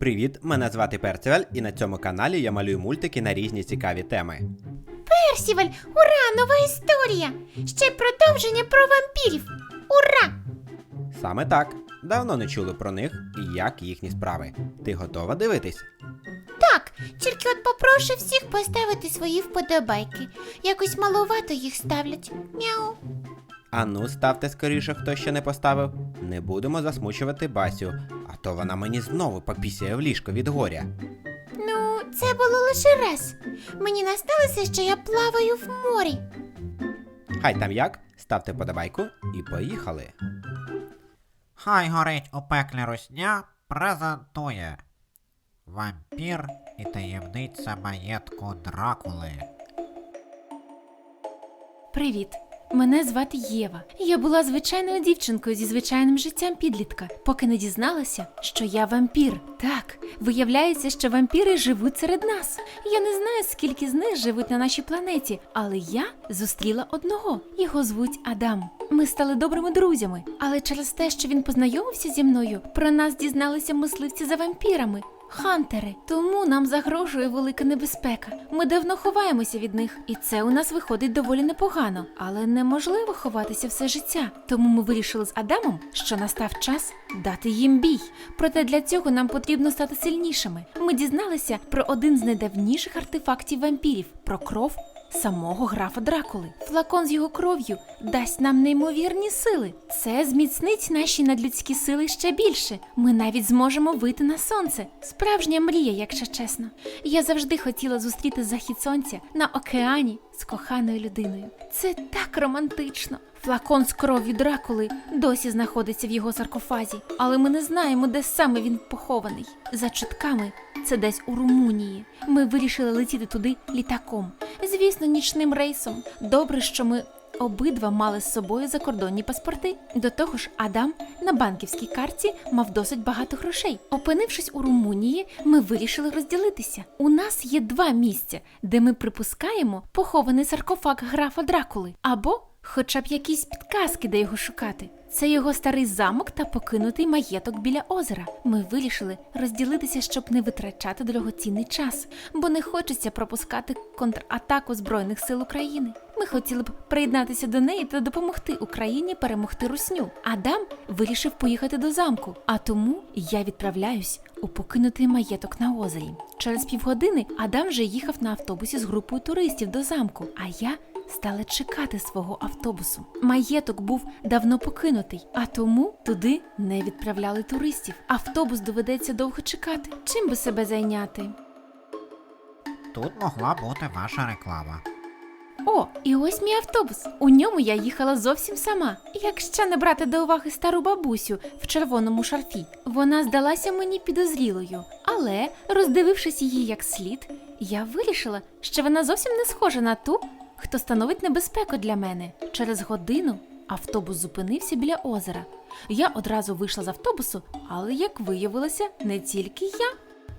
Привіт, мене звати Перцевель, і на цьому каналі я малюю мультики на різні цікаві теми. Персіваль, ура, нова історія! Ще продовження про вампірів. Ура! Саме так. Давно не чули про них і як їхні справи. Ти готова дивитись? Так, тільки от попрошу всіх поставити свої вподобайки. Якось маловато їх ставлять. Мяу. Ану, ставте скоріше, хто ще не поставив. Не будемо засмучувати Басю, а то вона мені знову попісяє в ліжко від горя. Ну, це було лише раз. Мені насталося, що я плаваю в морі. Хай там як, ставте подобайку і поїхали. Хай горить у пеклі русня презентує Вампір і таємниця маєтку Дракули. Привіт. Мене звати Єва. Я була звичайною дівчинкою зі звичайним життям підлітка, поки не дізналася, що я вампір. Так, виявляється, що вампіри живуть серед нас. Я не знаю, скільки з них живуть на нашій планеті, але я зустріла одного. Його звуть Адам. Ми стали добрими друзями, але через те, що він познайомився зі мною, про нас дізналися мисливці за вампірами. Хантери, тому нам загрожує велика небезпека. Ми давно ховаємося від них, і це у нас виходить доволі непогано, але неможливо ховатися все життя. Тому ми вирішили з Адамом, що настав час дати їм бій. Проте для цього нам потрібно стати сильнішими. Ми дізналися про один з найдавніших артефактів вампірів про кров самого графа Дракули. Флакон з його кров'ю дасть нам неймовірні сили. Це зміцнить наші надлюдські сили ще більше. Ми навіть зможемо вийти на сонце. Справжня мрія, якщо чесно. Я завжди хотіла зустріти захід сонця на океані з коханою людиною. Це так романтично. Флакон з кров'ю Дракули досі знаходиться в його саркофазі, але ми не знаємо, де саме він похований. За чутками, це десь у Румунії. Ми вирішили летіти туди літаком. Звісно, нічним рейсом. Добре, що ми обидва мали з собою закордонні паспорти. До того ж, Адам на банківській карті мав досить багато грошей. Опинившись у Румунії, ми вирішили розділитися. У нас є два місця, де ми припускаємо похований саркофаг графа Дракули, або хоча б якісь підказки, де його шукати. Це його старий замок та покинутий маєток біля озера. Ми вирішили розділитися, щоб не витрачати дорогоцінний час, бо не хочеться пропускати контратаку Збройних сил України. Ми хотіли б приєднатися до неї та допомогти Україні перемогти русню. Адам вирішив поїхати до замку, а тому я відправляюсь у покинутий маєток на озері. Через півгодини Адам вже їхав на автобусі з групою туристів до замку, а я стала чекати свого автобусу. Маєток був давно покинутий, а тому туди не відправляли туристів. Автобус доведеться довго чекати. Чим би себе зайняти? Тут могла бути ваша реклама. О, і ось мій автобус. У ньому я їхала зовсім сама. Якщо не брати до уваги стару бабусю в червоному шарфі, вона здалася мені підозрілою. Але, роздивившись її як слід, я вирішила, що вона зовсім не схожа на ту, хто становить небезпеку для мене. Через годину автобус зупинився біля озера. Я одразу вийшла з автобусу, але, як виявилося, не тільки я.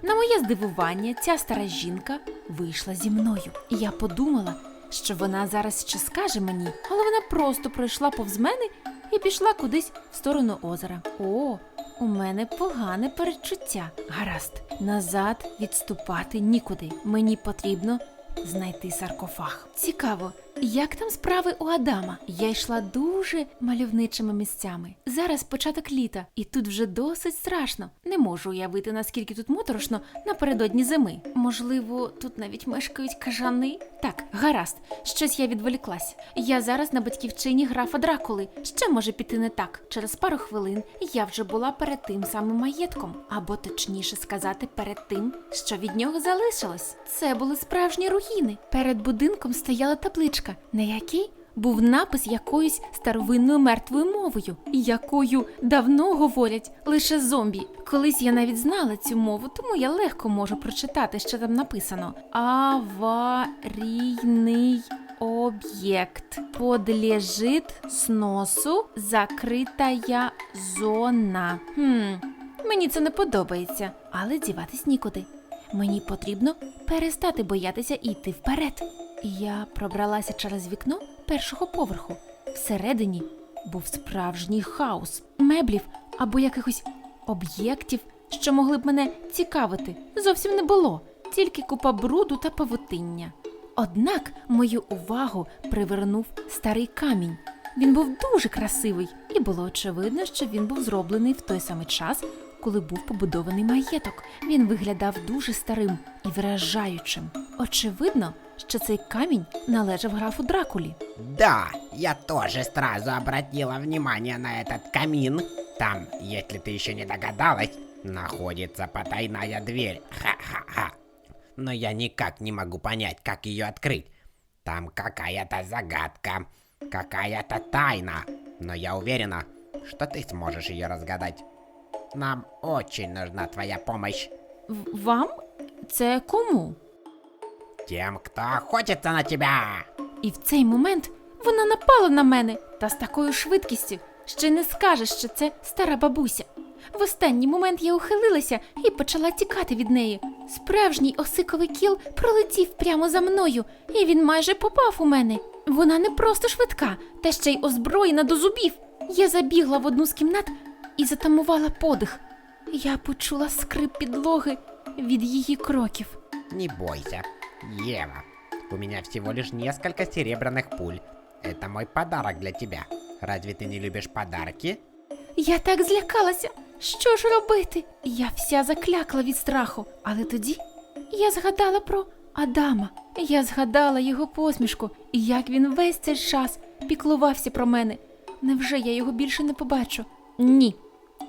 На моє здивування, ця стара жінка вийшла зі мною. І я подумала, що вона зараз ще скаже мені, але вона просто пройшла повз мене і пішла кудись в сторону озера. О, у мене погане передчуття. Гаразд, назад відступати нікуди. Мені потрібно знайти саркофаг. Цікаво, як там справи у Адама? Я йшла дуже мальовничими місцями. Зараз початок літа, і тут вже досить страшно. Не можу уявити, наскільки тут моторошно напередодні зими. Можливо, тут навіть мешкають кажани? Так, гаразд, щось я відволіклась. Я зараз на батьківчині графа Дракули. Ще може піти не так. Через пару хвилин я вже була перед тим самим маєтком, або точніше сказати, перед тим, що від нього залишилось. Це були справжні руїни. Перед будинком стояла табличка, на якій був напис якоюсь старовинною мертвою мовою, якою давно говорять лише зомбі. Колись я навіть знала цю мову, тому я легко можу прочитати, що там написано. Аварійний об'єкт подлежит сносу закритая зона. Хм, мені це не подобається, але діватись нікуди. Мені потрібно перестати боятися і йти вперед. Я пробралася через вікно першого поверху. Всередині був справжній хаос меблів або якихось об'єктів що могли б мене цікавити, зовсім не було, тільки купа бруду та павутиння. Однак мою увагу привернув старий камінь. Він був дуже красивий, і було очевидно, що він був зроблений в той самий час, коли був побудований маєток. Він виглядав дуже старим і вражаючим. Очевидно, що цей камінь належав графу Дракулі. Да, я тоже сразу обратила внимание на этот камин. Там, если ты еще не догадалась, находится потайная дверь. Ха-ха-ха. Но я никак не могу понять, как ее открыть. Там какая-то загадка, какая-то тайна. Но я уверена, что ты сможешь ее разгадать. Нам очень нужна твоя помощь. В- Вам? Це кому? Тем, кто охотится на тебя. І в цей момент вона напала на мене та з такою швидкістю, що й не скажеш, що це стара бабуся. В останній момент я ухилилася і почала тікати від неї. Справжній осиковий кіл пролетів прямо за мною, і він майже попав у мене. Вона не просто швидка, та ще й озброєна до зубів. Я забігла в одну з кімнат і затамувала подих. Я почула скрип підлоги від її кроків. Не бойся, Ева. У меня всего лишь несколько серебряных пуль. Это мой подарок для тебя. Разве ты не любишь подарки? Я так злякалася. Що ж робити? Я вся заклякла від страху. Але тоді я згадала про Адама. Я згадала його посмішку і як він весь цей час піклувався про мене. Невже я його більше не побачу? Ні,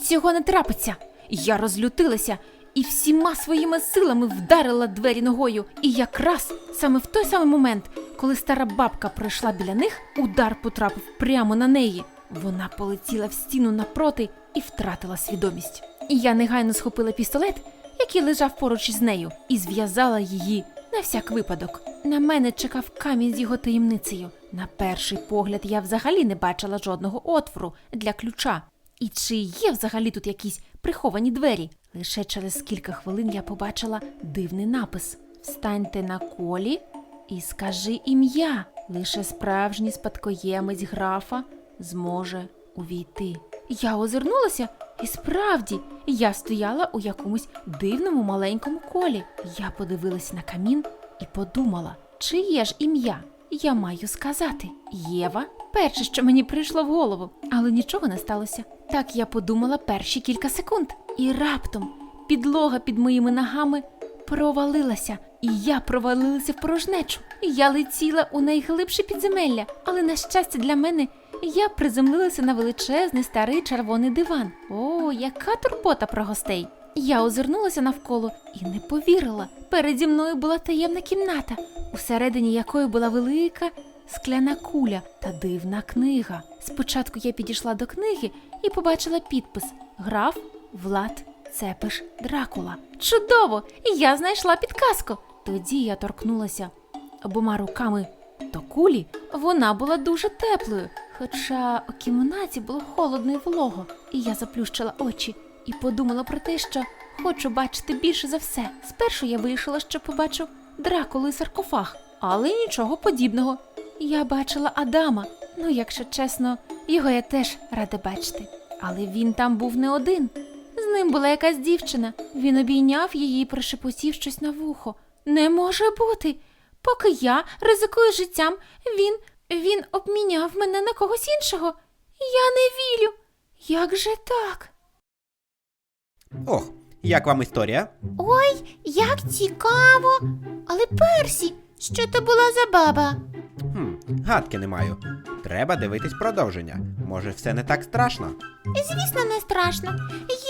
цього не трапиться. Я розлютилася і всіма своїми силами вдарила двері ногою. І якраз саме в той самий момент, коли стара бабка пройшла біля них, удар потрапив прямо на неї. Вона полетіла в стіну напроти і втратила свідомість. І я негайно схопила пістолет, який лежав поруч із нею, і зв'язала її на всяк випадок. На мене чекав камінь з його таємницею. На перший погляд я взагалі не бачила жодного отвору для ключа. І чи є взагалі тут якісь приховані двері? Лише через кілька хвилин я побачила дивний напис: Встаньте на колі і скажи ім'я. Лише справжній спадкоємець графа зможе увійти. Я озирнулася, і справді я стояла у якомусь дивному маленькому колі. Я подивилася на камін і подумала, чиє ж ім'я я маю сказати. Єва перше, що мені прийшло в голову, але нічого не сталося. Так я подумала перші кілька секунд, і раптом підлога під моїми ногами провалилася, і я провалилася в порожнечу. Я летіла у найглибше підземелля, але на щастя для мене я приземлилася на величезний старий червоний диван. О, яка турбота про гостей! Я озирнулася навколо і не повірила. Переді мною була таємна кімната, усередині якої була велика скляна куля та дивна книга. Спочатку я підійшла до книги і побачила підпис Граф Влад Цепиш Дракула. Чудово! І Я знайшла підказку. Тоді я торкнулася обома руками до кулі. Вона була дуже теплою, хоча у кімнаті було холодно і волого, і я заплющила очі і подумала про те, що хочу бачити більше за все. Спершу я вирішила, що побачу Дракулу і саркофаг, але нічого подібного. Я бачила Адама. Ну, якщо чесно, його я теж рада бачити. Але він там був не один. З ним була якась дівчина. Він обійняв її і прошепотів щось на вухо. Не може бути. Поки я ризикую життям, він, він обміняв мене на когось іншого. Я не вірю. Як же так? Ох, як вам історія? Ой, як цікаво. Але Персі, що то була за баба? Хм, гадки не маю. Треба дивитись продовження. Може, все не так страшно? Звісно, не страшно.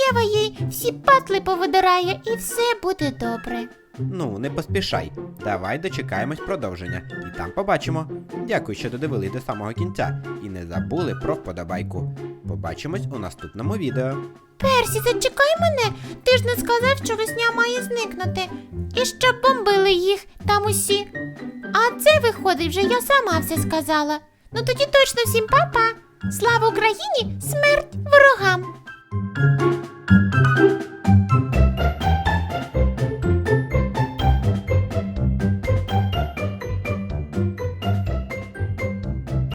Єва їй всі патли повидирає, і все буде добре. Ну, не поспішай. Давай дочекаємось продовження, і там побачимо. Дякую, що додивились до самого кінця. І не забули про вподобайку. Побачимось у наступному відео. Персі, зачекай мене. Ти ж не сказав, що весня має зникнути. І щоб бомбили їх там усі. А це виходить, вже я сама все сказала. Ну тоді точно всім папа, Слава Україні! Смерть ворогам!